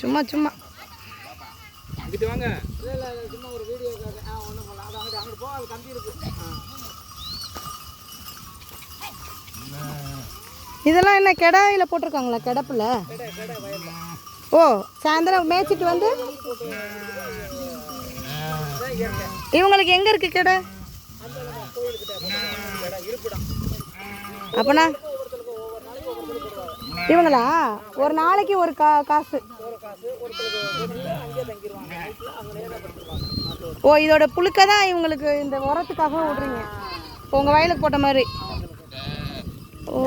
சும்மா சும்மா. இங்கிட்டு வாங்க. இல்லை இல்லை இல்லை சும்மா ஒரு வீடியோ ஆ ஒன்றும் பண்ணலாம் அது அங்கிட்டு அங்கிட்டு போக அது கம்பி இருக்கு ஆ இதெல்லாம் என்ன கெடாயில போட்டிருக்காங்களா கிடப்புல? ஓ சாயந்தரம் மேய்ச்சிட்டு வந்து? இவங்களுக்கு எங்க இருக்கு கடை? அப்பனா? இவங்களா? ஒரு நாளைக்கு ஒரு கா காசு. ஓ இதோட புழுக்க தான் இவங்களுக்கு இந்த உரத்துக்காக விடுறீங்க. இப்போ உங்கள் வயலுக்கு போட்ட மாதிரி. ஓ.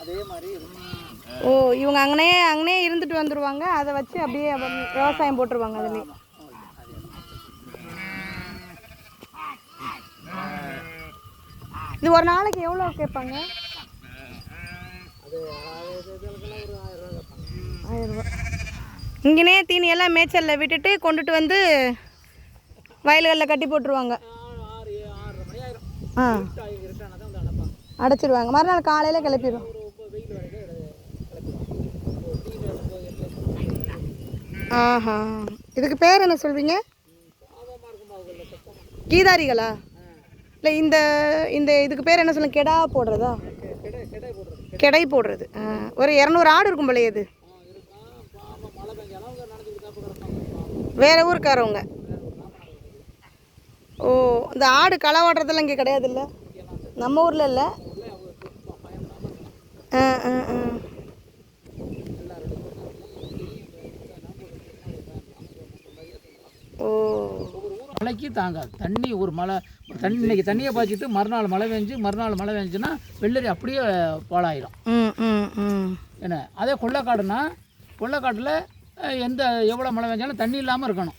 அதே மாதிரி. ஓ இவங்க அங்கனே அங்கனே இருந்துட்டு வந்துருவாங்க. அதை வச்சு அப்படியே விவசாயம் போட்டுருவாங்க அதுலேயே. இது ஒரு நாளைக்கு எவ்வளோ கேட்பாங்க? அது ஆயிரம் தீனி எல்லாம் மேய்ச்சலில் விட்டுட்டு கொண்டுட்டு வந்து வயல்களில் கட்டி போட்டுருவாங்க. ஆ. அடைச்சிடுவாங்க மறுநாள் காலையில் கிளப்பிடும் ஆஹா. இதுக்கு பேர் என்ன சொல்வீங்க? கீதாரிகளா? இல்லை இந்த இந்த இதுக்கு பேர் என்ன சொல்லுங்க? கெடா போடுறதா? கிடை போடுறது. ஆ, ஒரு இரநூறு ஆடு இருக்கும் போலயே இது வேறு வேற ஊருக்காரவங்க. ஓ இந்த ஆடு களை ஓட்டுறதெல்லாம் இங்கே கிடையாதுல்ல? நம்ம ஊரில் இல்லை? ஆ ஆ ஆ. ஓ. மழைக்கு தாங்காது. தண்ணி ஒரு மழை தண்ணி இன்னைக்கு தண்ணியை பாய்ச்சிட்டு மறுநாள் மழை பெஞ்சு மறுநாள் மழை பெஞ்சுன்னா வெள்ளரி அப்படியே பாழாயிடும் என்ன? அதே கொள்ளைக்காடுனா கொள்ளைக்காட்டில் எந்த எவ்வளோ மழை பெஞ்சாலும் தண்ணி இல்லாமல் இருக்கணும்.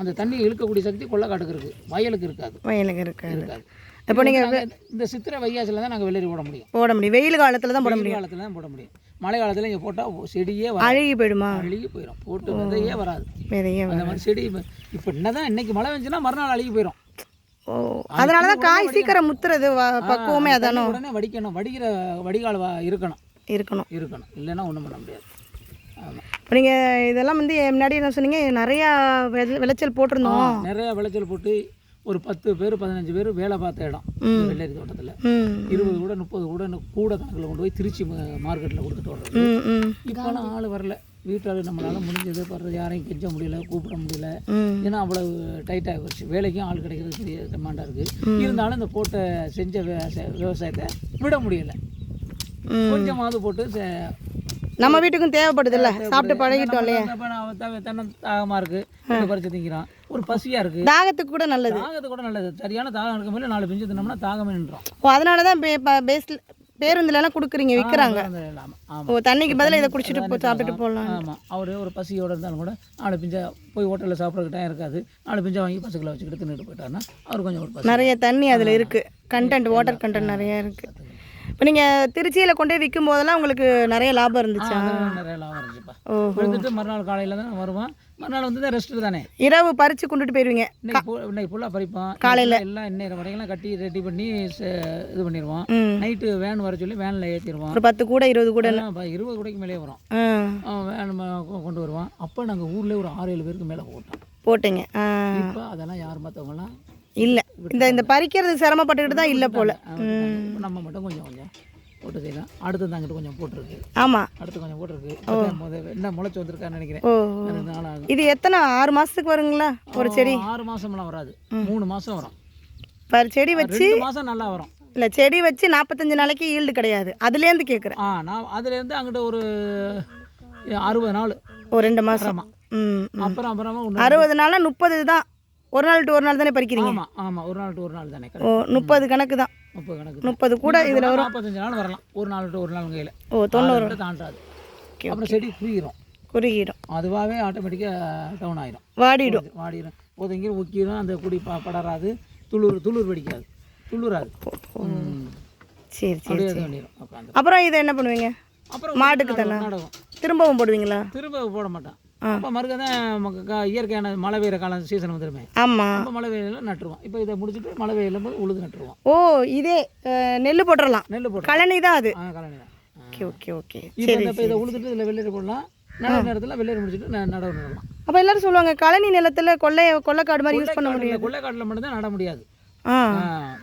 அந்த தண்ணி இழுக்கக்கூடிய சக்தி கொள்ளைக்காட்டுக்கு இருக்குது வயலுக்கு இருக்காது. வயலுக்கு இருக்காது. இருக்காது. இப்போ நீங்கள் நாங்க இந்த சித்திரை வைகாசில் தான் நாங்கள் வெள்ளரி போட முடியும். போட முடியும். வெயில் காலத்தில் தான் போட முடியும். காலத்தில் தான் போட முடியும். மழை காலத்தில் இங்கே போட்டால் செடியே அழுகி போயிடுமா? அழுகி போயிடும் போட்டு விதையே வராது. அந்த மாதிரி செடி இப்போ என்னதான் இன்னைக்கு மழை பெஞ்சுன்னா மறுநாள் அழுகி போயிடும் அதனால தான் காய் சீக்கிரம் முத்துறது பக்குவமே அதானோ? உடனே வடிக்கணும். வடிக்கிற வடிகால் இருக்கணும். இருக்கணும். இருக்கணும். இல்லைன்னா ஒன்றும் பண்ண முடியாது. ஆமாம் இப்போ நீங்கள் இதெல்லாம் வந்து முன்னாடி என்ன சொன்னீங்க? நிறையா வெள- விளைச்சல் போட்டிருந்தோம். நிறைய விளைச்சல் போட்டு ஒரு பத்து பேர் பதினஞ்சு பேர் வேலை பார்த்த இடம். வெள்ளரி தோட்டத்தில். இருபது கூட முப்பது கூட கூட கணக்கில் கொண்டு போய் திருச்சி மார்க்கெட்டில் கொடுத்துட்டு வர்றது இப்போலாம் ஆள் வரல. வீட்டால் நம்மளால முடிஞ்சது படுறது யாரையும் கெஞ்ச முடியல கூப்பிட முடியல. ஏன்னா அவ்வளவு டைட்டாக போச்சு. வேலைக்கும் ஆள் கிடைக்கிறது பெரிய டிமாண்டாக இருக்குது இருந்தாலும் இந்த போட்ட செஞ்ச விவசாயத்தை விட முடியல. கொஞ்சமாவது போட்டு நம்ம வீட்டுக்கும் தேவைப்படுதுல்ல. சாப்பிட்டு பழகிட்டோம் இல்லையா? தாகமாக இருக்குது பறிச்சு திங்கிறான். ஒரு பசியாக இருக்குது தாகத்துக்கு கூட நல்லது. தாகத்து கூட நல்லது. சரியான தாகம் மேலே நாலு பிஞ்சு தின்னோம்னா தாகமே நின்றோம் அதனால தான் பேஸ்ல பேருந்துலலாம் கொடுக்குறீங்க விற்கிறாங்க ஓ தண்ணிக்கு பதிலாக இதை குடிச்சிட்டு போ சாப்பிட்டுட்டு போகலாம். ஆமாம் அவர் ஒரு பசியோடு இருந்தாலும் கூட நாலு பிஞ்சா போய் ஹோட்டலில் சாப்பிட்றதுக்கு டைம் இருக்காது. நாலு பிஞ்சா வாங்கி பசுக்களை வச்சுக்கிட்டு தின்னுட்டு போயிட்டாருன்னா அவர் கொஞ்சம் ஒரு நிறைய தண்ணி அதில் இருக்குது கண்டென்ட் வாட்டர் கண்டென்ட் நிறைய இருக்குது இப்போ நீங்கள் திருச்சியில் கொண்டு போய் விற்கும் போதெல்லாம் உங்களுக்கு நிறைய லாபம் இருந்துச்சா? நிறைய லாபம் இருந்துச்சுப்பா. மறுநாள் காலையில் தான் வருவான். மறுநாள் வந்து தான் ரெஸ்ட்டு தானே? இரவு பறித்து கொண்டுட்டு போயிடுவீங்க இன்னைக்கு இன்னைக்கு ஃபுல்லாக பறிப்பான் காலையில. எல்லாம் இன்னைக்கு வரைக்கும் கட்டி ரெடி பண்ணி இது பண்ணிடுவோம் நைட்டு வேன் வர சொல்லி வேனில் ஏற்றிடுவோம் ஒரு பத்து கூட இருபது கூட இருபது கூடைக்கு மேலே வரும். வேன் கொண்டு வருவான் அப்போ நாங்கள் ஊர்லேயே ஒரு ஆறு ஏழு பேருக்கு மேலே போட்டோம் போட்டீங்க. இப்போ அதெல்லாம் யார் மற்றவங்களாம் இல்லை. இந்த இந்த பறிக்கிறது சிரமப்பட்டுக்கிட்டு தான் இல்லை போல். நம்ம மட்டும் கொஞ்சம் கொஞ்சம். போட்டு செய்யலாம் அடுத்து அங்கிட்டு கொஞ்சம் போட்டிருக்கு. ஆமாம் அடுத்து கொஞ்சம் போட்டிருக்கு. என்ன முளைச்சி வந்திருக்கான்னு நினைக்கிறேன். இது எத்தனை? ஆறு மாதத்துக்கு வருங்களா? ஒரு செடி? ஆறு மாசம்லாம் வராது. மூணு மாசம் வரும். பர் செடி வச்சு? மாசம் நல்லா வரும். இல்லை செடி வச்சு நாற்பத்தஞ்சு நாளைக்கு ஈல்டு கிடையாது. அதுலேருந்து கேட்குறேன் ஆ நான் அதுலேருந்து அங்கிட்ட ஒரு அறுபது நாள். ஒரு ரெண்டு மாதம் ம். அப்புறம் அப்புறமா அறுபது நாள்னா முப்பது தான். ஒரு நாள் டு ஒரு நாள் தானே பறிக்கிறீங்க? ஆமாம் ஆமாம் ஒரு நாள் டு ஒரு நாள் தானே ஓ முப்பது கணக்கு தான். முப்பது கணக்கு முப்பது கூட இதில் வரும் நாற்பத்தஞ்சு நாள் வரலாம். ஒரு நாள் டு ஒரு நாள் கையில் ஓ தொண்ணூறு. தாண்டாது. அப்புறம் செடி குறுகிரும் குறுகிடும். அதுவாகவே ஆட்டோமேட்டிக்காக டவுன் ஆயிரும் வாடிடும். வாடிடும். ஒதுங்கி ஊக்கிடும் அந்த குடி ப படராது. துளிர் துளிர் வெடிக்காது. துளிராது. சரி சரி அப்புறம் இதை என்ன பண்ணுவீங்க? அப்புறம் மாட்டுக்கு தானே? திரும்பவும் போடுவீங்களா? திரும்ப போட மாட்டான். அப்போ மறுக்க தான் இயற்கையான மழை பெய்கிற காலம் சீசன் வந்துருமே. ஆமாம் அப்போ மழை வெயிலில் நட்டுருவோம். இப்போ இதை முடிச்சுட்டு மழை வெயிலும் போது உழுது நட்டுருவோம். ஓ இதே நெல் போட்டுடலாம் நெல் போட்டு கழனி தான் அது. ஆ கலனி தான். Okay okay okay. இப்போ இப்போ இதை உழுதுட்டு இதில் வெள்ளரி போடலாம். நடவு நேரத்தில் வெள்ளரி முடிச்சுட்டு நடவு நடலாம். அப்போ எல்லாரும் சொல்லுவாங்க கழனி நிலத்துல கொள்ளை கொள்ளைக்காடு மாதிரி யூஸ் பண்ண முடியாது. கொள்ளைக்காட்டில் மட்டும்தான் நட முடியாது.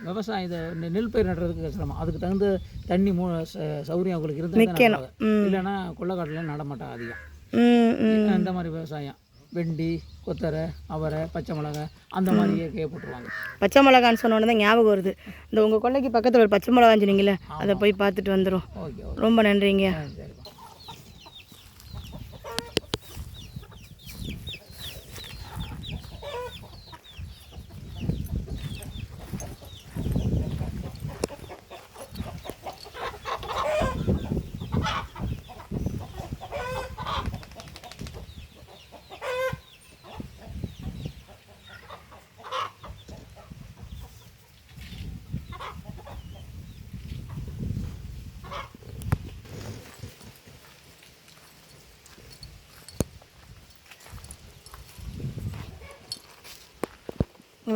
விவசாயம் இது நெல் பயிர் நடுறதுக்கு சிரமம். அதுக்கு தகுந்த தண்ணி மூ ச- சௌகரியம் அவங்களுக்கு இருந்தால். இல்லைன்னா கொள்ளைக்காட்டில் நட மாட்டாங்க அதிகம். ம் ம். இந்த மாதிரி விவசாயம். வெண்டி கொத்தரை அவரை பச்சை மிளகாய் அந்த மாதிரி இயற்கையை போட்டுருவாங்க. பச்சை மிளகான்னு சொன்ன உடனே தான் ஞாபகம் வருது. இந்த உங்கள் கொல்லைக்கு பக்கத்தில் ஒரு பச்சை மிளகான்னு சொன்னீங்களே அதை போய் பார்த்துட்டு வந்துடும் ரொம்ப நன்றிங்க.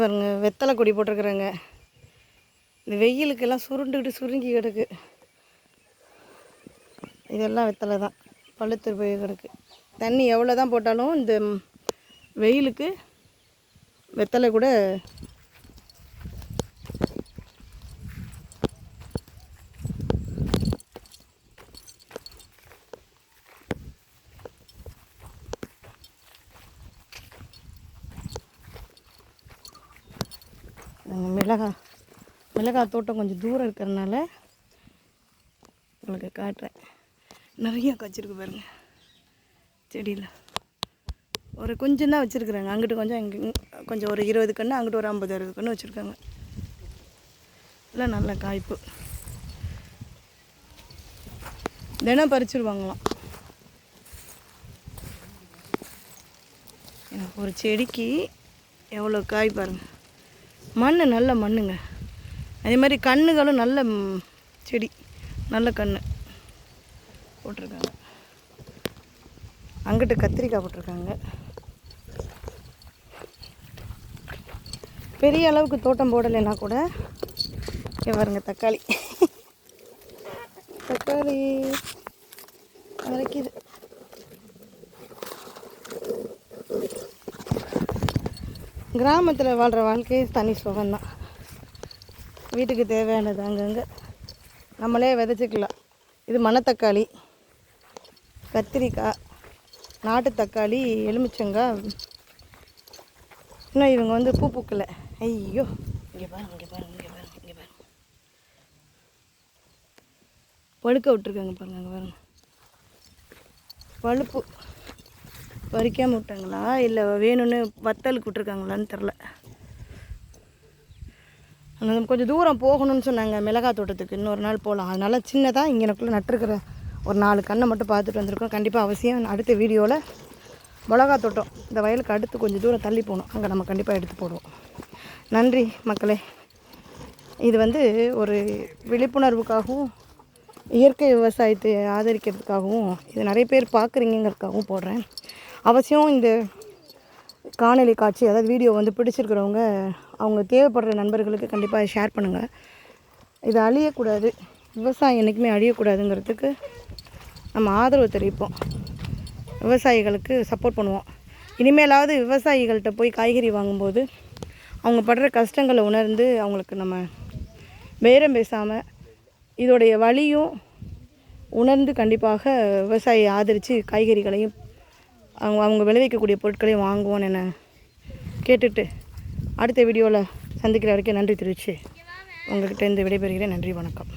பாருங்க வெத்தலை கொடி போட்டிருக்குறேங்க. இந்த வெயிலுக்கெல்லாம் சுருண்டுக்கிட்டு சுருங்கி கிடக்கு. இதெல்லாம் வெத்தலை தான். பழுத்து போய் கிடக்கு. தண்ணி எவ்வளோ தான் போட்டாலும் இந்த வெயிலுக்கு வெத்தலை கூட மிளகாய் மிளகாய் தோட்டம் கொஞ்சம் தூரம் இருக்கிறதுனால உங்களுக்கு காட்டுறேன். நிறைய வச்சுருக்கு பாருங்கள் செடியில். ஒரு கொஞ்சம் தான் வச்சுருக்குறாங்க. அங்கிட்டு கொஞ்சம் இங்கே கொஞ்சம் ஒரு இருபது கன்று அங்கிட்டு ஒரு ஐம்பது அறுபது கன்று வச்சுருக்காங்க. இல்லை நல்ல காய்ப்பு. தினம் பறிச்சிருவாங்களாம். எனக்கு ஒரு செடிக்கு எவ்வளோ காய் பாருங்கள் மண் நல்ல மண்ணுங்க. அதே மாதிரி கண்ணுகளும் நல்ல செடி. நல்ல கன்று போட்டிருக்காங்க. அங்கிட்டு கத்திரிக்காய் போட்டிருக்காங்க. பெரிய அளவுக்கு தோட்டம் போடலைன்னா கூட பாருங்க தக்காளி. தக்காளி. வரைக்குது கிராமத்தில் வாழ்கிற வாழ்க்கையே தனி சுகம்தான். வீட்டுக்கு தேவையானது அங்கங்கே. நம்மளே விதைச்சிக்கலாம். இது மணத்தக்காளி கத்திரிக்காய் நாட்டு தக்காளி எலுமிச்சங்காய். இன்னும் இவங்க வந்து பூ பூக்கலை. ஐயோ. இங்கே பாருங்க இங்கே பாருங்க இங்கே பாருங்க இங்கே பாருங்க பழுக்க விட்டுருக்காங்க பாருங்க அங்கே பாருங்க. பழுப்பு. பறிக்காமல் விட்டாங்களா? இல்லை வேணும்னு வத்தலுக்கு விட்ருக்காங்களான்னு தெரில ஆனால் கொஞ்சம் தூரம் போகணும்னு சொன்னாங்க மிளகாய் தோட்டத்துக்கு. இன்னொரு நாள் போகலாம் அதனால் சின்னதாக இங்கே எனக்குள்ளே நட்டுருக்கிற ஒரு நாலு கண்ணை மட்டும் பார்த்துட்டு வந்திருக்கோம். கண்டிப்பாக அவசியம் அடுத்த வீடியோவில் மிளகா தோட்டம். இந்த வயலுக்கு அடுத்து கொஞ்சம் தூரம் தள்ளி போகணும். அங்கே நம்ம கண்டிப்பாக எடுத்து போடுவோம். நன்றி மக்களே. இது வந்து ஒரு விழிப்புணர்வுக்காகவும் இயற்கை விவசாயத்தை ஆதரிக்கிறதுக்காகவும் இது நிறைய பேர் பார்க்குறீங்கிறதுக்காகவும் போடுறேன். அவசியம் இந்த காணொலி காட்சி அதாவது வீடியோ வந்து பிடிச்சிருக்கிறவங்க அவங்க தேவைப்படுற நண்பர்களுக்கு கண்டிப்பாக ஷேர் பண்ணுங்கள் இது அழியக்கூடாது. விவசாயம் என்றைக்குமே அழியக்கூடாதுங்கிறதுக்கு நம்ம ஆதரவு தெரிவிப்போம். விவசாயிகளுக்கு சப்போர்ட் பண்ணுவோம். இனிமேலாவது விவசாயிகள்கிட்ட போய் காய்கறி வாங்கும்போது அவங்க படுற கஷ்டங்களை உணர்ந்து அவங்களுக்கு நம்ம பேரம் பேசாமல் இதோடைய வழியும் உணர்ந்து கண்டிப்பாக விவசாயியை ஆதரித்து காய்கறிகளையும் அவங்க அவங்க விளைவிக்கக்கூடிய பொருட்களையும் வாங்குவோன்னு என்ன கேட்டுட்டு அடுத்த வீடியோவில் சந்திக்கிற வரைக்கும் நன்றி தெரிவித்து உங்கள்கிட்ட இருந்து விடைபெறுகிறேன். நன்றி வணக்கம்.